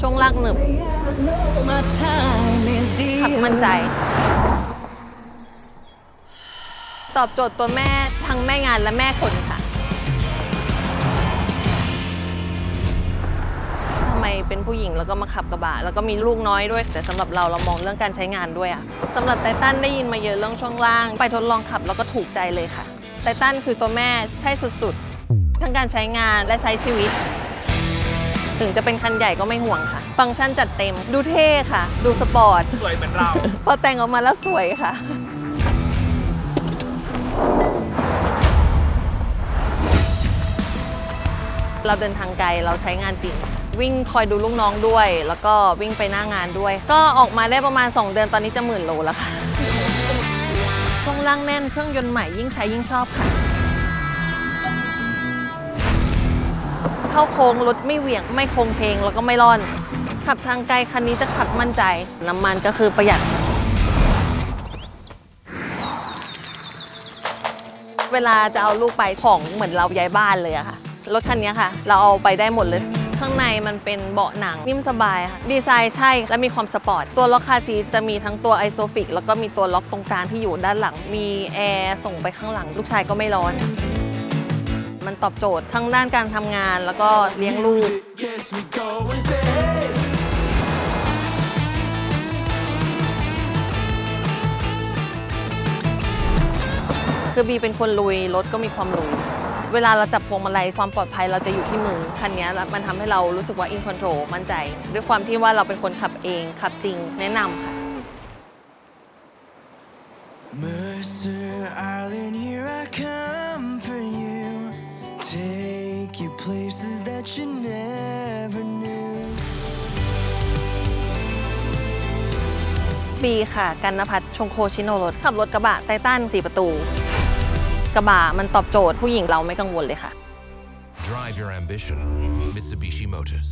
ช่วงล่างหนึบ My time is ขับ dear. มั่นใจ ตอบโจทย์ตัวแม่ทั้งแม่งานและแม่คนค่ะทำไมเป็นผู้หญิงแล้วก็มาขับกระบะ แล้วก็มีลูกน้อยด้วย แต่สำหรับเราเรามองเรื่องการใช้งานด้วยอะสำหรับไททันได้ยินมาเยอะเรื่องช่วงล่าง ไปทดลองขับแล้วก็ถูกใจเลยค่ะไททันคือตัวแม่ใช่สุดๆ ทั้งการใช้งานและใช้ชีวิต ถึงจะเป็นคันใหญ่ก็ไม่ห่วงค่ะ ฟังก์ชันจัดเต็ม ดูเท่ค่ะ ดูสปอร์ต สวยเหมือนเรา พอแต่งออกมาแล้วสวยค่ะเราเดินทางไกลเราใช้งานจริง วิ่งคอยดูลูกน้องด้วย แล้วก็วิ่งไปหน้างานด้วย ก็ออกมาได้ประมาณ 2 เดือนตอนนี้จะหมื่นโลแล้วค่ะช่วงล่างแน่นเครื่องยนต์ใหม่ยิ่งใช้ยิ่งชอบค่ะ เข้าโค้งรถไม่เหวี่ยงไม่โค้งเพลงแล้วก็ไม่ร่อน ขับทางไกลคันนี้จะขับมั่นใจ น้ำมันก็คือประหยัด เวลาจะเอาลูกไปของเหมือนเราย้ายบ้านเลยอะค่ะ รถคันนี้ค่ะ เราเอาไปได้หมดเลยข้างในมันเป็นเบาะหนังนิ่มสบายค่ะ ดีไซน์ใช่และมีความสปอร์ต ตัวล็อกคาซีจะมีทั้งตัวไอโซฟิกแล้วก็มีตัวล็อกตรงกลางที่อยู่ด้านหลัง มีแอร์ส่งไปข้างหลัง ลูกชายก็ไม่ร้อน มันตอบโจทย์ทั้งด้านการทำงานแล้วก็เลี้ยงลูก คือบีเป็นคนลุยรถก็มีความลุย เวลาเราจับพวงมาลัยความปลอดภัยเราจะอยู่ที่มือ คันนี้มันทำให้เรารู้สึกว่าอินคอนโทรลมั่นใจ ด้วยความที่ว่าเราเป็นคนขับเอง ขับจริงแนะนำค่ะ Mercer Island, places that you never knew. บีค่ะกันนภัทรชงโคชิโนรถขับรถกระบะไททัน4ประตู กระบะมันตอบโจทย์ผู้หญิงเราไม่กังวลเลยค่ะ Drive your ambition. Mitsubishi Motors.